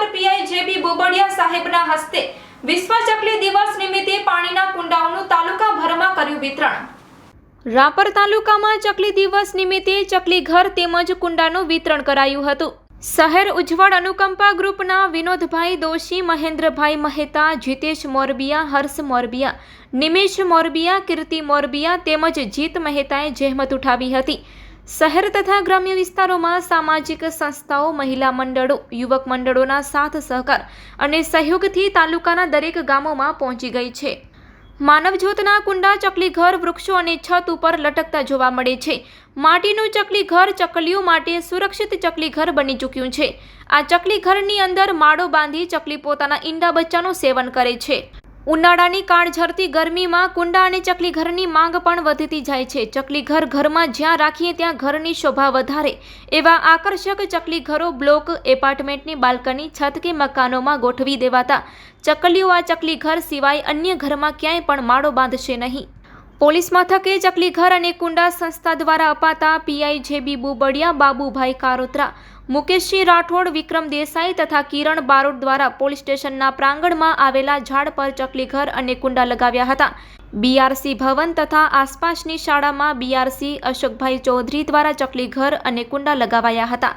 Rapar PI જેબી બોબડિયા સાહેબના હસ્તે વિશ્વ ચકલી દિવસ નિમિત્તે પાણીના કુંડાઓનું તાલુકાભરમાં કર્યું વિતરણ. રાપર તાલુકામાં ચકલી દિવસ નિમિત્તે ચકલી ઘર તેમજ કુંડાનું વિતરણ કરાયું હતું. શહેર ઉજ્જવળ અનુકંપા ગ્રુપના વિનોદભાઈ દોશી, મહેન્દ્રભાઈ મહેતા, જીતેશ મોરબિયા, હર્ષ મોરબિયા, નિમેશ મોરબિયા, કીર્તિ મોરબિયા તેમજ જીત મહેતાએ જહેમત ઉઠાવી હતી. શહેર તથા ગ્રામ્ય વિસ્તારોમાં સામાજિક સંસ્થાઓ, મહિલા મંડળો, યુવક મંડળોના સાથ સહકાર અને સહયોગથી તાલુકાના દરેક ગામોમાં પહોંચી ગઈ છે. માનવજ્યોતના કુંડા ચકલી ઘર વૃક્ષો અને છત ઉપર લટકતા જોવા મળે છે. માટીનું ચકલી ઘર ચકલીઓ માટે સુરક્ષિત ચકલી ઘર બની ચૂક્યું છે. આ ચકલી ઘરની અંદર માળો બાંધી ચકલી પોતાના ઈંડા બચ્ચાનું સેવન કરે છે. ઉનાળાની કાળઝરતી ગરમીમાં કુંડા અને ચકલી ઘરની માંગ પણ વધતી જાય છે. ચકલી ઘર ઘરમાં જ્યાં રાખીએ ત્યાં ઘરની શોભા વધારે. એવા આકર્ષક ચકલી ઘરો બ્લોક એપાર્ટમેન્ટની બાલ્કની, છત કે મકાનોમાં ગોઠવી દેવાતા. ચકલીઓ આ ચકલી ઘર સિવાય અન્ય ઘરમાં ક્યાંય પણ માળો બાંધશે નહીં. પોલીસ મથકે ચકલી ઘર અને કુંડા સંસ્થા દ્વારા અપાતા પીઆઈ જેબી બુબડિયા, બાબુભાઈ કારોત્રા. મુકેશસિંહ રાઠોડ, વિક્રમ દેસાઈ તથા કિરણ બારોટ દ્વારા પોલીસ સ્ટેશનના પ્રાંગણમાં આવેલા ઝાડ પર ચકલી ઘર અને કુંડા લગાવ્યા હતા. બીઆરસી ભવન તથા આસપાસની શાળામાં બીઆરસી અશોકભાઈ ચૌધરી દ્વારા ચકલી ઘર અને કુંડા લગાવાયા હતા.